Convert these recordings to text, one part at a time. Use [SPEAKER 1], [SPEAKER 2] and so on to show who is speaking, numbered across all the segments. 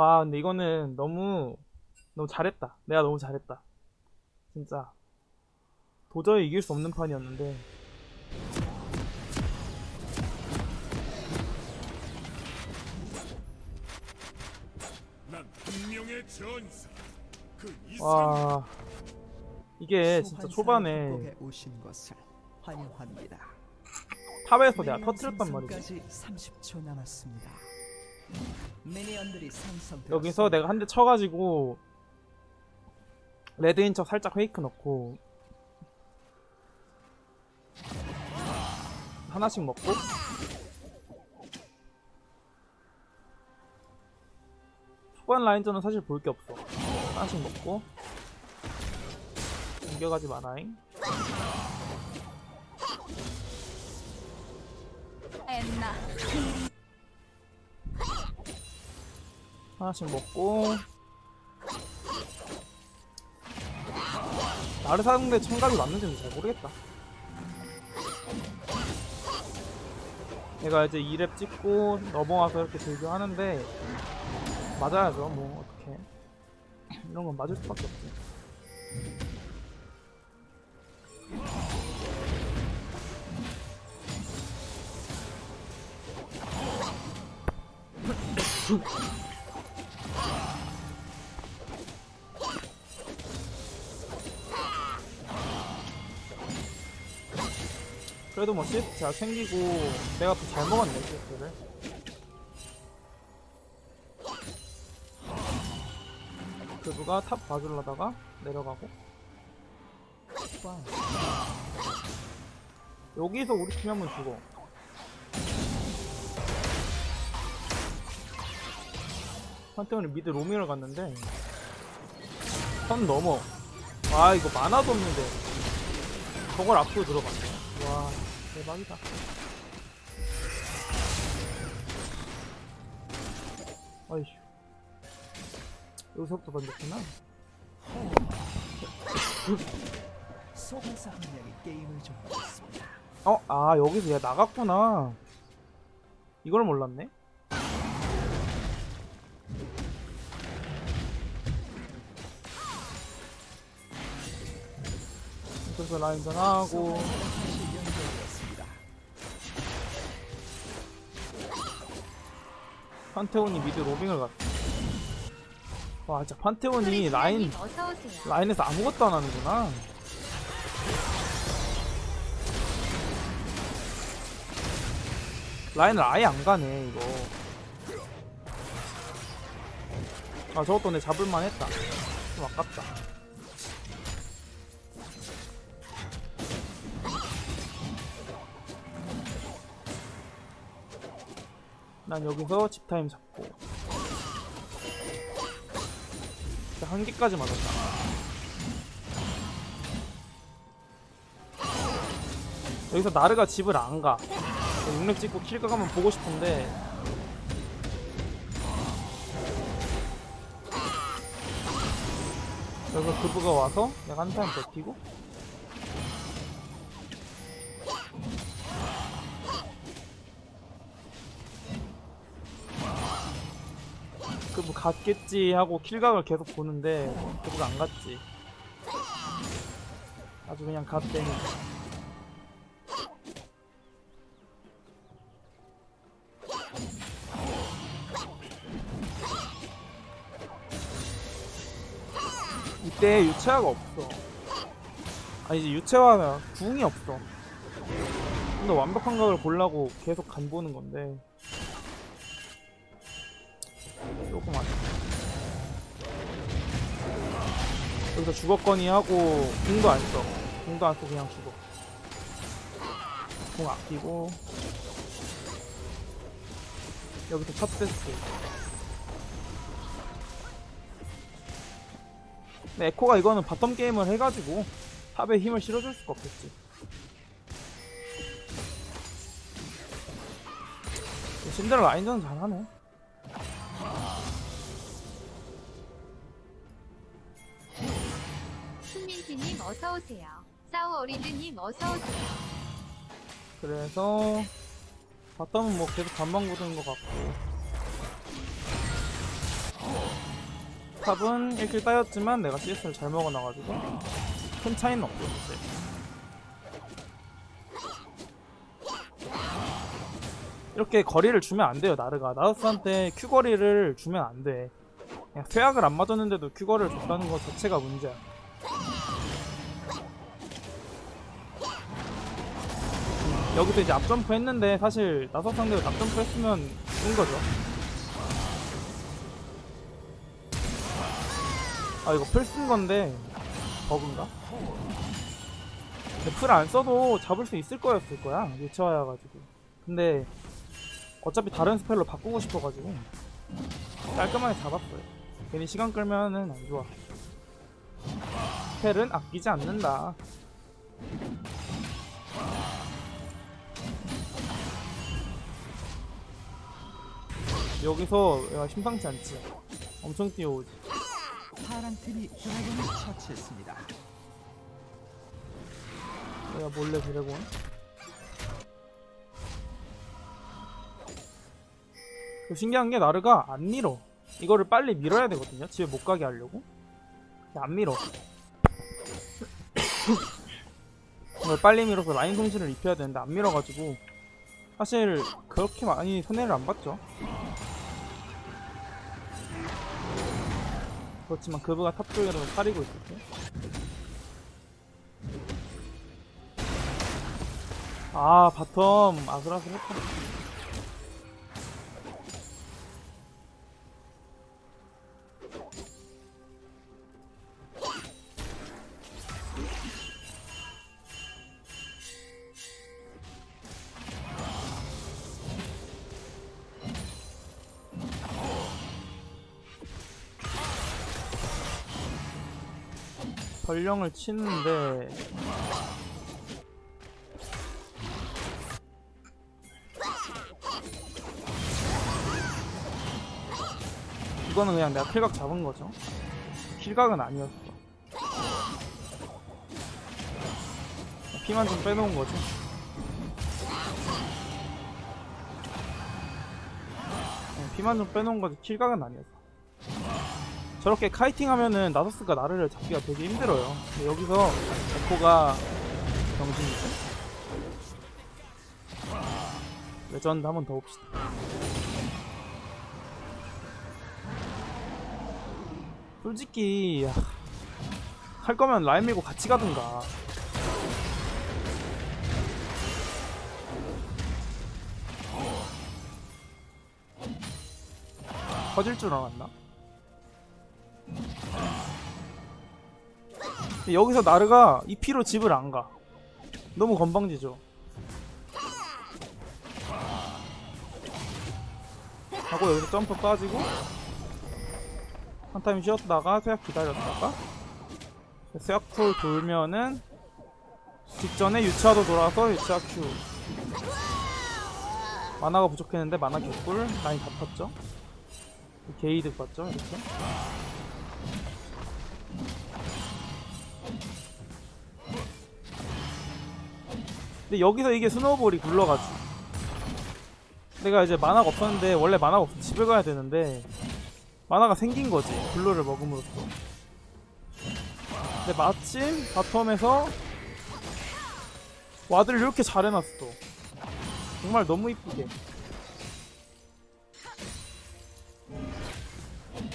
[SPEAKER 1] 와 근데 이거는 너무 너무 잘했다. 내가 너무 잘했다. 진짜 도저히 이길 수 없는 판이었는데. 그와 이게 진짜 초반에. 탑에서 내가 터트렸단 말이지.
[SPEAKER 2] 생성까지 30초 남았습니다.
[SPEAKER 1] 여기서 내가 한 대 쳐가지고 레드인 척 살짝 페이크 넣고 하나씩 먹고 초반 라인전은 사실 볼 게 없어. 하나씩 먹고 옮겨가지 마라잉.
[SPEAKER 3] 엔나
[SPEAKER 1] 하나씩 먹고. 나를 사는데 청각이 맞는지는 잘 모르겠다. 내가 이제 2렙 찍고 넘어와서 이렇게 들교 하는데 맞아야죠 뭐 어떻게 이런 건 맞을 수밖에 없지 그래도 뭐 CS 잘 챙기고 내가 더잘 먹었네 CS를. 그 누가 탑 봐주려다가 내려가고. 여기서 우리 팀이 한번 죽어. 한때문에 미드 로밍을 갔는데. 선 넘어. 아 이거 만화도 없는데. 저걸 앞으로 들어갔네. 와 대박이다. 아이씨. 여기서부터 던졌구나.
[SPEAKER 2] 소환사 한 명이 게임을 종료했습니다.
[SPEAKER 1] 어? 아 여기서 얘 나갔구나. 이걸 몰랐네? 그래서 라인전 하고 판테온이 미드 로빙을 갔어 와 진짜 판테온이 라인
[SPEAKER 3] 어서 오세요.
[SPEAKER 1] 라인에서 아무것도 안 하는구나. 라인을 아예 안 가네 이거. 아 저것도 내 잡을만 했다. 좀 아깝다 난 여기서 집타임 잡고 한 개까지 맞았다 여기서 나르가 집을 안 가. 6렙 찍고 킬각 가면 보고 싶은데. 여기서 그부가 와서 내가 한 타임 버티고. 그부 갔겠지 하고 킬각을 계속 보는데 그부가 안 갔지. 아주 그냥 갔대니. 이때 유채화가 없어. 아니 이제 유채화가 궁이 없어. 좀더 완벽한 각을 보려고 계속 간 보는 건데 여기서 죽었거니 하고 궁도 안 써. 궁도 안 써 그냥 죽어. 궁 아끼고 여기서 첫 세트. 근데 에코가 이거는 바텀 게임을 해가지고 탑에 힘을 실어줄 수가 없겠지. 신데렐 라인전 잘하네.
[SPEAKER 3] 어서 오세요. 싸우 어리드님 어서 오세요.
[SPEAKER 1] 그래서 바텀은 뭐 계속 반반 굳은 것 같고 탑은 1킬 따였지만 내가 CS를 잘 먹어놔가지고 큰 차이는 없고 사실. 이렇게 거리를 주면 안 돼요 나르가 나우스한테 큐 거리를 주면 안돼 그냥 쇠약을 안 맞았는데도 큐 거리를 줬다는 것 자체가 문제야 여기서 이제 앞점프 했는데 사실 나서 상대로 앞점프 했으면 뜬 거죠. 아 이거 풀 쓴 건데 버그인가? 풀안 써도 잡을 수 있을 거였을 거야 유치와여가지고. 근데 어차피 다른 스펠로 바꾸고 싶어가지고 깔끔하게 잡았어요. 괜히 시간 끌면은 안 좋아. 스펠은 아끼지 않는다 여기서 야, 심상치 않지. 엄청 뛰어오지.
[SPEAKER 2] 파란 팀이 드래곤을 처치했습니다.
[SPEAKER 1] 내가 몰래 드래곤? 그 신기한 게 나르가 안 밀어. 이거를 빨리 밀어야 되거든요. 집에 못 가게 하려고. 안 밀어. 이걸 빨리 밀어서 라인 손실을 입혀야 되는데 안 밀어가지고 사실 그렇게 많이 손해를 안 봤죠 그렇지만 그브가 탑 쪽에서 사리고 있었죠 아 바텀 아슬아슬했다 전령을 치는데 이거는 그냥 내가 킬각 잡은 거죠. 킬각은 아니었어. 피만 좀 빼놓은 거지. 어, 피만 좀 빼놓은 거지 킬각은 아니었어. 저렇게 카이팅 하면은 나서스가 나를 잡기가 되게 힘들어요. 근데 여기서 에코가 정신이죠. 레전드 한번 더 봅시다. 솔직히 야, 할 거면 라인 밀고 같이 가든가. 터질 줄 알았나? 여기서 나르가 이 피로 집을 안 가. 너무 건방지죠. 하고 여기서 점프 빠지고 한 타임 쉬었다가 쇠약 기다렸다가 쇠약풀 돌면은 직전에 유차도 돌아서 유차 큐 만화가 부족했는데 만화 개꿀 라인 다 탔죠 게이득 봤죠 이렇게 근데 여기서 이게 스노우볼이 굴러가지 내가 이제 만화가 없었는데 원래 만화가 없어 집에 가야 되는데 만화가 생긴 거지 블루를 먹음으로써. 근데 마침 바텀에서 와드를 이렇게 잘 해놨어. 정말 너무 이쁘게.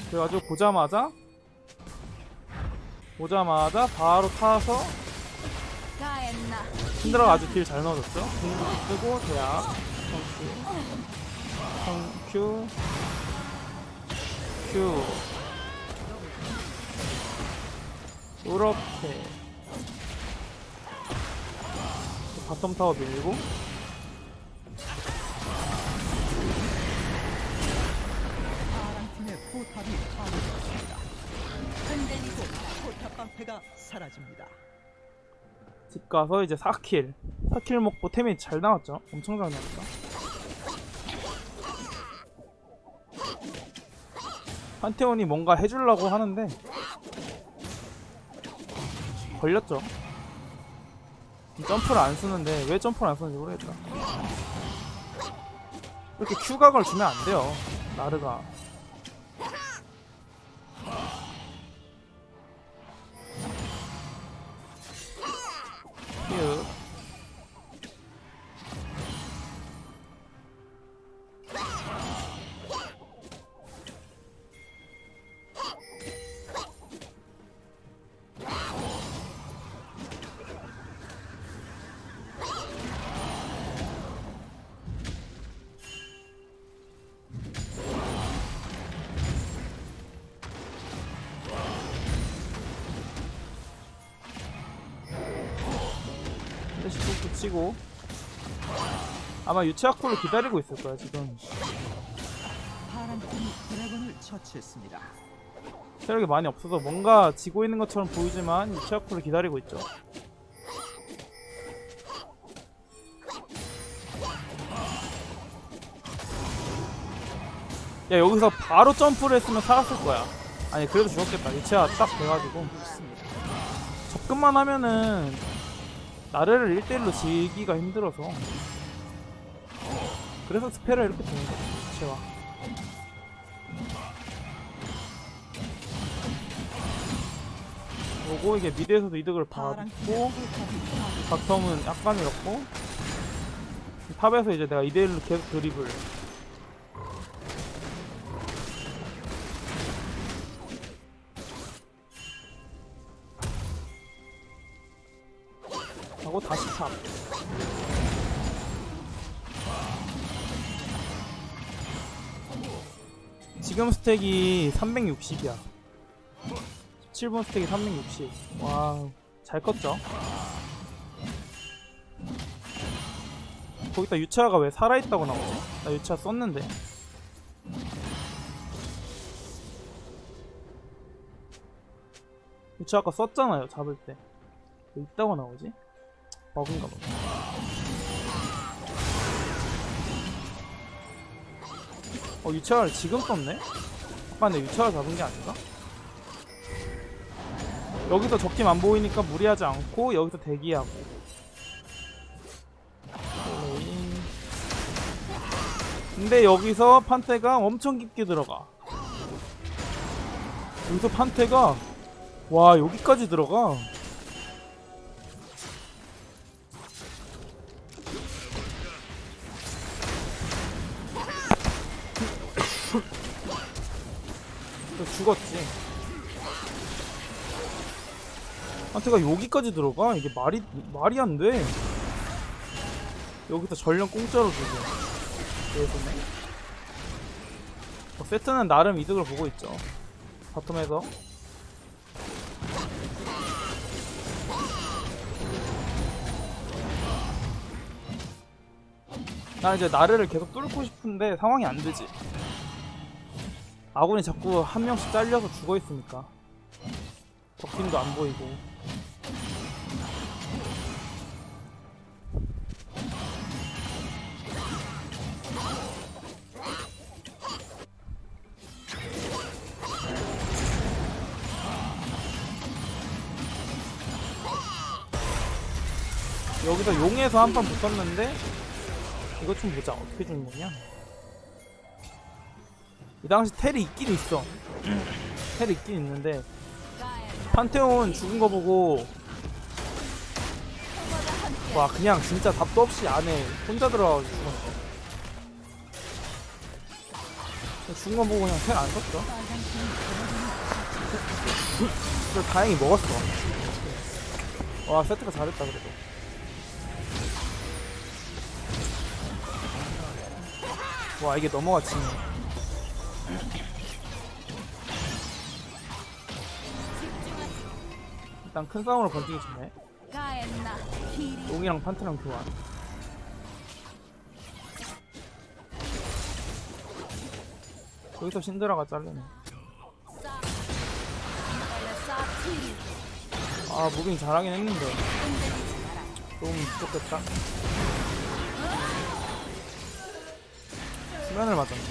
[SPEAKER 1] 그래가지고 보자마자 보자마자 바로 타서 힘들어 아주 딜 잘 넣어줬죠 궁극기 쓰고 성큐 성큐 큐 이렇게 바텀 타워 밀고
[SPEAKER 2] 포탑이 파괴되었습니다. 흔들리고 포탑 방패가 사라집니다.
[SPEAKER 1] 집 가서 이제 4킬. 4킬 먹고 템이 잘 나왔죠? 엄청 잘 나왔다. 판테온이 뭔가 해주려고 하는데 걸렸죠? 점프를 안 쓰는데 왜 점프를 안 쓰는지 모르겠다. 이렇게 큐각을 주면 안 돼요 나르가 치고. 아마 유치아쿠를 기다리고 있을 거야 지금.
[SPEAKER 2] 파랑팀이 드래곤을 처치했습니다.
[SPEAKER 1] 체력이 많이 없어서 뭔가 지고 있는 것처럼 보이지만 유치아쿠를 기다리고 있죠. 야 여기서 바로 점프를 했으면 살았을 거야. 아니 그래도 죽었겠다. 유치아 딱 돼가지고. 접근만 하면은 나르를 1대1로 지기가 힘들어서 그래서 스페를 이렇게 되는 거야 유치아 오고 이게 미드에서도 이득을 받고. 바텀은 약간 잃었고 탑에서 이제 내가 2대1로 계속 드리블 지금 스택이 360이야. 7번 스택이 360 와우. 잘 컸죠? 거기다 유차가 왜 살아있다고 나오지? 나 유차 썼는데. 유차 아까 썼잖아요 잡을 때. 왜 있다고 나오지? 버그인가 봐 어 유차를 지금 썼네? 아까 내 유차를 잡은 게 아닌가? 여기서 적팀 안 보이니까 무리하지 않고 여기서 대기하고. 근데 여기서 판테가 엄청 깊게 들어가 여기서 판테가 와 여기까지 들어가 판테가 여기까지 들어가? 이게 말이 말이 안 돼. 여기서 전령 공짜로 주고. 그래서네 뭐 세트는 나름 이득을 보고 있죠. 바텀에서. 나 이제 나르를 계속 뚫고 싶은데 상황이 안 되지. 아군이 자꾸 한 명씩 잘려서 죽어 있으니까. 적팀도 안 보이고 여기서 용에서 한판 붙었는데 이것 좀 보자. 어떻게 죽는 거냐? 이 당시 텔이 있긴 있어. 텔이 있긴 있는데 판테온 죽은 거 보고 와 그냥 진짜 답도 없이 안에 혼자 들어가서 죽었어. 죽은 거 보고 그냥 텔 안 썼죠 다행히 먹었어. 와 세트가 잘했다 그래도 와 이게 넘어갔지 일단 큰 싸움으로 번지기 전에 용이랑 판트랑 교환. 여기서 신드라가 잘리네. 아 무빙 잘하긴 했는데. 좀 부족했다 수면을 맞았네.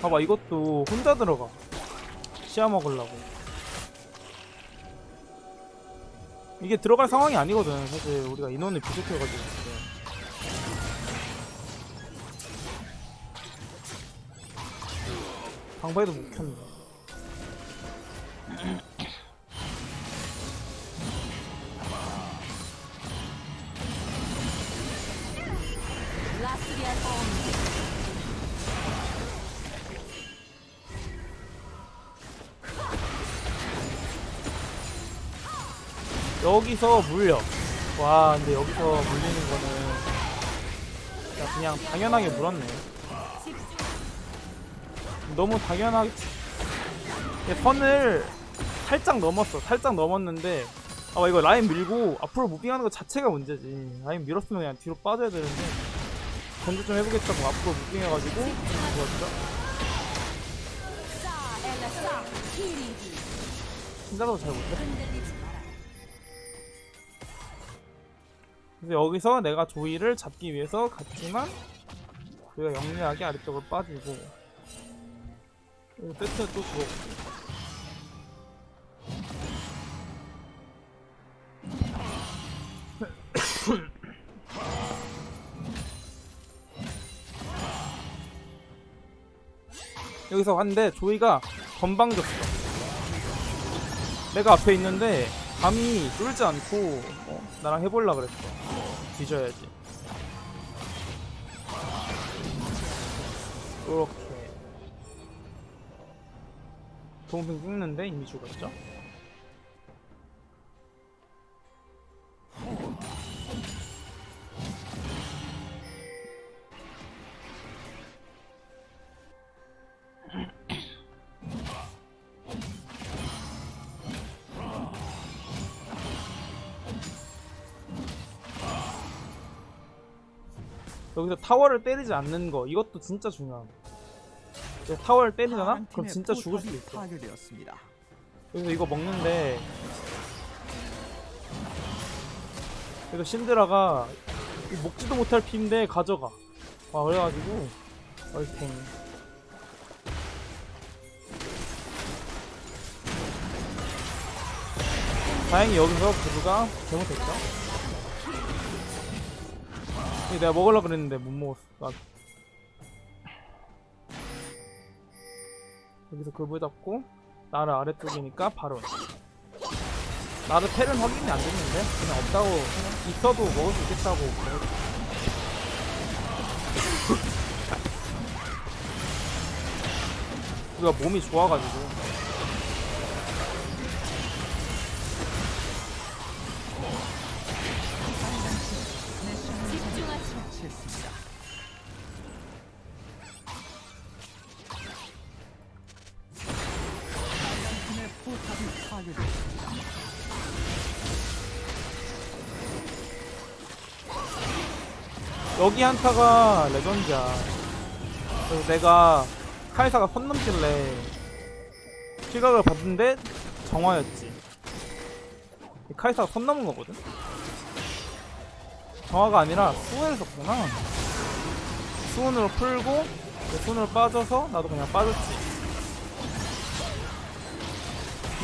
[SPEAKER 1] 봐봐 이것도 혼자 들어가. 시야 먹으려고. 이게 들어갈 상황이 아니거든. 사실 우리가 인원이 부족해가지고. 지금. 방바에도 못 켰네 여기서 물려 와 근데 여기서 물리는 거는 야 그냥 당연하게 물었네 너무 당연하게 선을 살짝 넘었어. 살짝 넘었는데 아 이거 라인 밀고 앞으로 무빙하는 것 자체가 문제지. 라인 밀었으면 그냥 뒤로 빠져야 되는데 견제 좀 해보겠다고 앞으로 무빙해가지고 죽었죠. 신자도 잘 못해. 그래서 여기서 내가 조이를 잡기 위해서 갔지만 조이가 영리하게 아래쪽으로 빠지고 그리고 세트 또 죽었고. 여기서 한데 조이가 건방 졌어. 내가 앞에 있는데 감히 쫄지 않고 어, 나랑 해볼라 그랬어. 뒤져야지. 요렇게 동생 찍는데 이미 죽었죠 여기서 타워를 때리지 않는 거 이것도 진짜 중요함. 타워를 때리잖아? 그럼 진짜 죽을 수도 있어.
[SPEAKER 2] 파괴되었습니다.
[SPEAKER 1] 여기서 이거 먹는데 그래서 신드라가 이 먹지도 못할 피인데 가져가. 아 그래가지고 얼탱. 다행히 여기서 부두가 잘못했죠 내가 먹으려고 그랬는데 못 먹었어. 나. 여기서 그부 잡고 나를 아래쪽이니까 바로. 나도 텔은 확인이 안 됐는데 그냥 없다고 그냥 있어도 먹을 수 있겠다고. 우리가 몸이 좋아가지고 여기 한타가 레전드야. 그래서 내가 카이사가 선 넘길래 실각을 봤는데 정화였지. 카이사가 선 넘은 거거든? 정화가 아니라 수은을 썼구나. 수은으로 풀고 그 수은으로 빠져서 나도 그냥 빠졌지.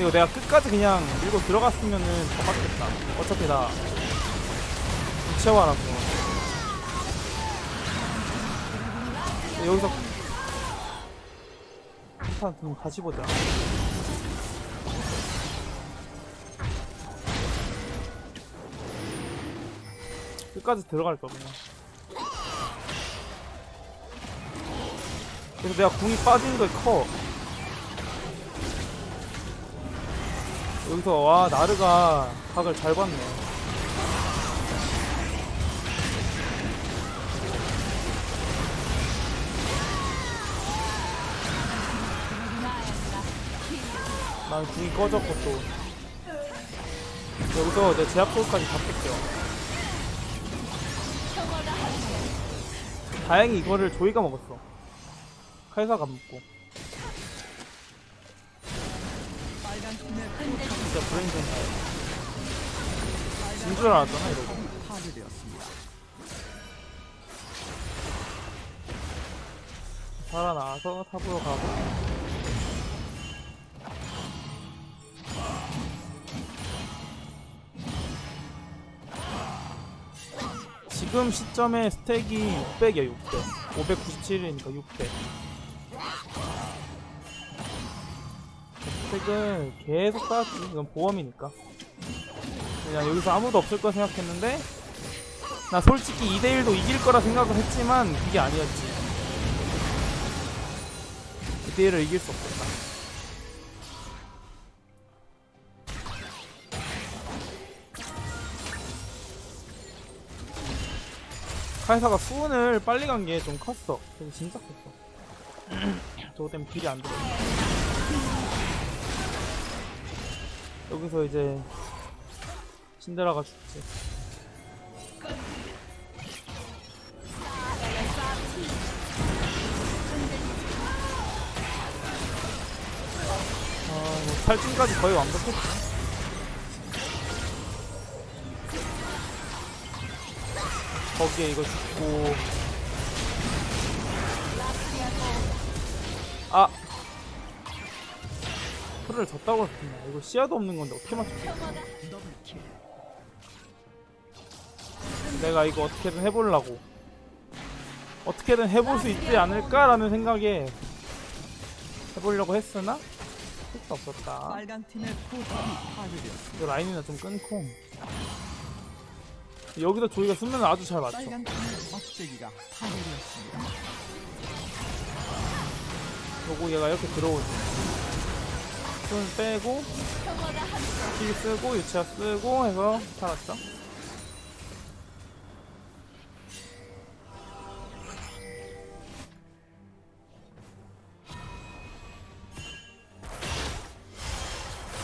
[SPEAKER 1] 이거 내가 끝까지 그냥 밀고 들어갔으면은 더 맞겠다. 어차피 나 우체화라서 여기서 한판 그럼 다시 보자. 끝까지 들어갈 거 그냥. 그래서 내가 궁이 빠진 게 커. 여기서 와 나르가 각을 잘 봤네. 난 궁이 꺼졌고 또. 여기서 내 제압 소까지 다 뺏겨 다행히 이거를 조이가 먹었어. 안 먹고. 진짜 브레인전 진줄 알았잖아 이러고. 살아나와서 탑으로 가고 지금 시점에 스택이 600이야 600 597이니까 600 스택은 계속 쌓았지 이건 보험이니까. 그냥 여기서 아무도 없을 거 생각했는데 나 솔직히 2대1도 이길 거라 생각을 했지만 그게 아니었지. 2대1을 이길 수 없었다 카이사가 수은을 빨리 간 게 좀 컸어. 그래서 진짜 컸어. 저거 때문에 딜이 안 들어. 여기서 이제 신데라가 죽지. 아, 뭐 탈진까지 거의 완벽했지. 거기에 이거 죽고. 아! 풀을 졌다고 했습니다. 이거 시야도 없는 건데 어떻게 맞췄지? 내가 이거 어떻게든 해보려고. 어떻게든 해볼 수 있지 않을까라는 생각에 해보려고 했으나 할수 없었다. 이거 라인이나 좀 끊고 여기서 조이가 쓰면 아주 잘 맞춰.
[SPEAKER 2] 빨간 팀의 막대기가 파괴되었습니다.
[SPEAKER 1] 그리고 얘가 이렇게 들어오지. 손 빼고 힐 쓰고 유치아 쓰고 해서 살았죠.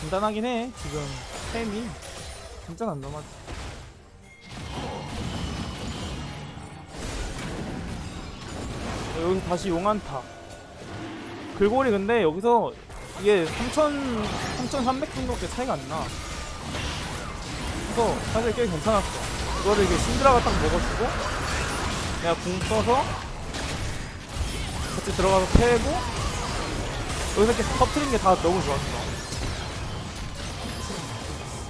[SPEAKER 1] 간단하긴 해 지금 템이 진짜 난감하지 여기서 다시 용한타 글골이 근데 여기서 이게 3,000, 3,300 정도밖에 차이가 안 나. 그래서 사실 꽤 괜찮았어. 이거를 이게 신드라가 딱 먹어주고, 내가 궁 써서 같이 들어가서 패고, 여기서 이렇게 터트린 게 다 너무 좋았어.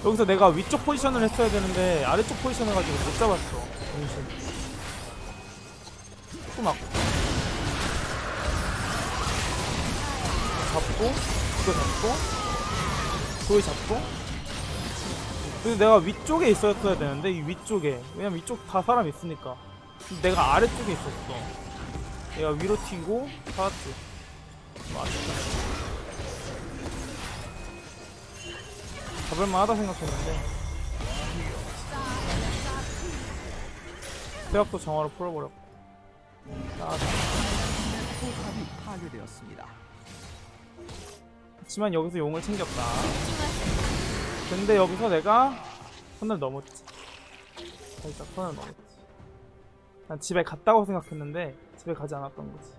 [SPEAKER 1] 여기서 내가 위쪽 포지션을 했어야 되는데, 아래쪽 포지션 해가지고 못 잡았어. 정신. 또 맞고. 잡고 이거 잡고 그거 잡고. 그래서 내가 위쪽에 있었어야 되는데 이 위쪽에. 왜냐면 위쪽 다 사람 있으니까. 근데 내가 아래쪽에 있었어. 내가 위로 튀고 살았지. 맞다 잡을만 하다 생각했는데. 대학도 정화로 풀어버렸고. 아,
[SPEAKER 2] 포탑이 파괴되었습니다.
[SPEAKER 1] 그렇지만 여기서 용을 챙겼다. 근데 여기서 내가 선을 넘었지. 살짝 선을 넘었지. 난 집에 갔다고 생각했는데 집에 가지 않았던 거지.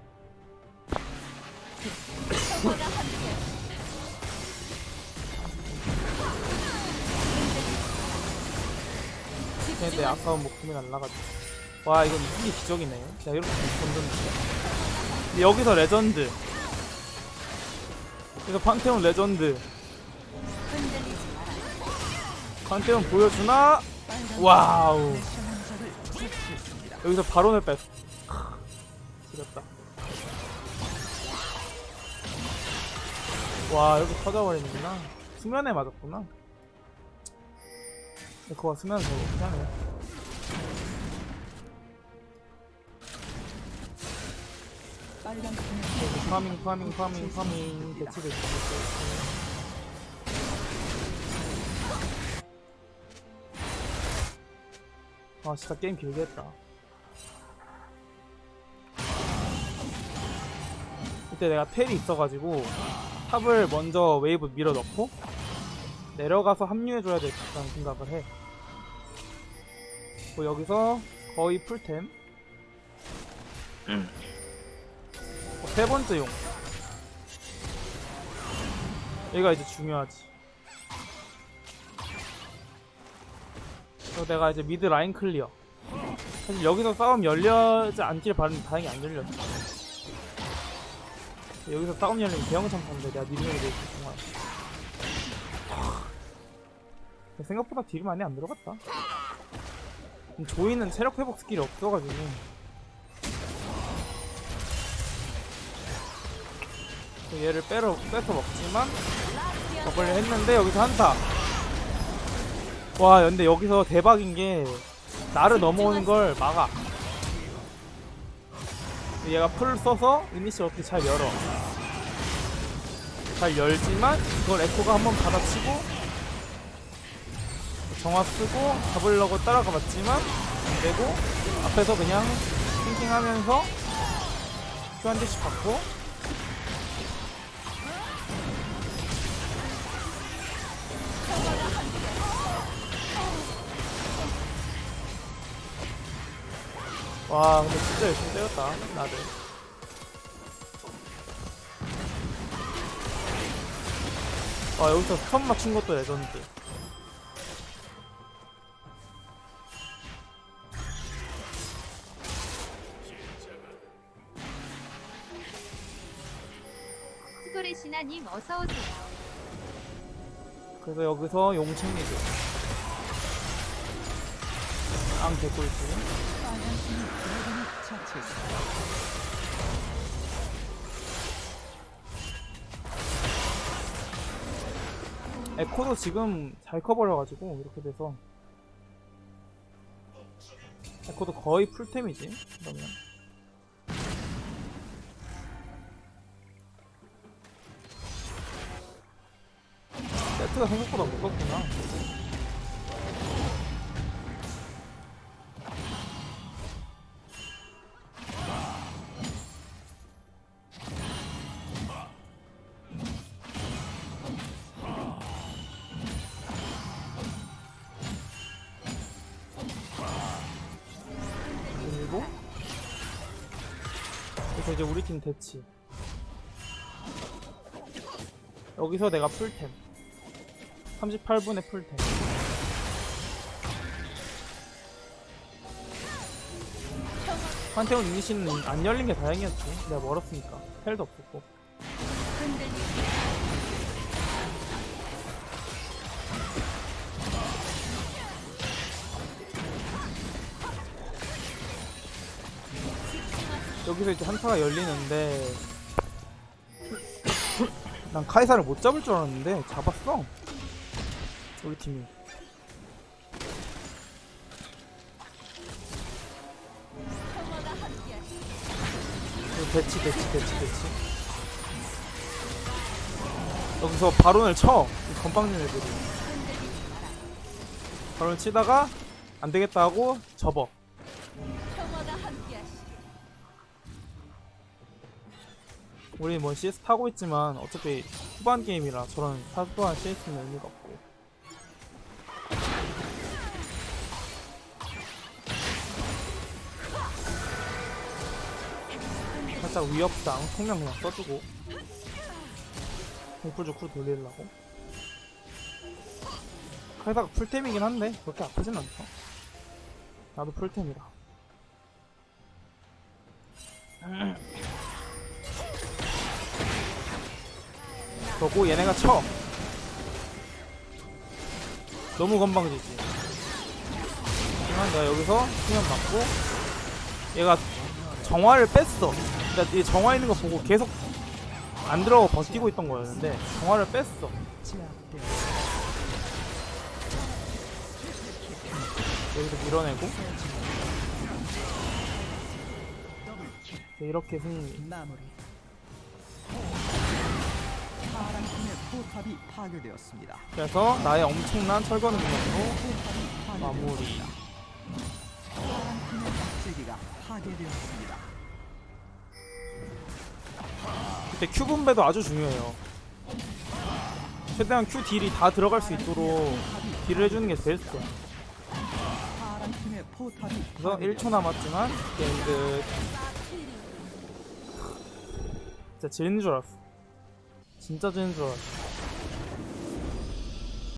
[SPEAKER 1] 근데 내 아까운 목숨이 날라가지. 와 이건 이게 기적이네. 내가 이렇게 던졌는데. 근데 여기서 레전드. 그래서 판테온 레전드. 판테온 보여주나? 와우. 여기서 바론을 뺐어. 지렸다. 와, 여기 터져버리는구나. 수면에 맞았구나. 그거 수면 저거 피하네. 파밍, 파밍, 파밍, 파밍. 대치, 대치. 아, 진짜 게임 길게 했다. 그때 내가 텔이 있어가지고 탑을 먼저 웨이브 밀어 넣고 내려가서 합류해줘야 되겠다는 생각을 해. 뭐 여기서 거의 풀템. 어, 세 번째 용. 얘가 이제 중요하지. 그래서 내가 이제 미드 라인 클리어. 사실 여기서 싸움 열려지 않길 바랐는데 다행히 안 열렸어. 여기서 싸움 열리면 대형참사인데 내가 미드에 대해 정말. 생각보다 딜이 많이 안 들어갔다. 조이는 체력 회복 스킬이 없어가지고. 얘를 빼러, 뺏어 먹지만 저걸 했는데 여기서 한타. 와 근데 여기서 대박인 게 나를 넘어오는 걸 막아. 얘가 풀 써서 이니시 어떻게 잘 열어. 잘 열지만 그걸 에코가 한번 받아치고 정화 쓰고 잡으려고 따라가 봤지만 안되고 앞에서 그냥 킹킹하면서 큐한 대씩 받고 와 근데 진짜 열심히 때렸다 나를 와 여기서 스턴 맞춘 것도 레전드.
[SPEAKER 3] 스토레시나님 어서오세요.
[SPEAKER 1] 그래서 여기서 용 챙기죠 앙 개꿀지 에코도 지금 잘 커버려가지고 이렇게 돼서. 에코도 거의 풀템이지 그러면. 세트가 생각보다 무겁구나 그래서 이제 우리 팀 대치 여기서 내가 풀템. 38분에 풀템. 판테온 이니시는 안 열린 게 다행이었지. 내가 멀었으니까. 텔도 없었고 여기서 이제 한타가 열리는데 난 카이사를 못 잡을 줄 알았는데 잡았어. 우리 팀이. 대치 대치 대치 대치. 여기서 바론을 쳐 건방진 애들이. 바론을 치다가 안되겠다 하고 접어 우리 뭐 CS 타고 있지만 어차피 후반 게임이라 저런 사소한 CS는 의미가 없고. 살짝 위협상 통량 그냥 써주고. 공풀 쿨 돌리려고. 카이사가 풀템이긴 한데 그렇게 아프진 않죠. 나도 풀템이라 그러고 얘네가 쳐 너무 건방지지 하지만 내가 여기서 수면 맞고 얘가 정화를 뺐어 그러니까 얘 정화 있는 거 보고 계속 안 들어가고 버티고 있던 거였는데 정화를 뺐어. 여기서 밀어내고 네, 이렇게
[SPEAKER 2] 승리. 파란 팀의 포탑이 파괴되었습니다.
[SPEAKER 1] 그래서 나의 엄청난 철거 능력으로
[SPEAKER 2] 포탑이
[SPEAKER 1] 마무리
[SPEAKER 2] 파괴되었습니다. 파란 팀의 막대기가 파괴되었습니다.
[SPEAKER 1] 그때 Q 분배도 아주 중요해요 최대한 Q 딜이 다 들어갈 수 있도록 딜을 해주는 게 베스트야
[SPEAKER 2] 파란 팀의 포탑이
[SPEAKER 1] 그래서 1초 남았지만 게임 끝 진짜 지는 줄 알았어 진짜 지는 줄 알았어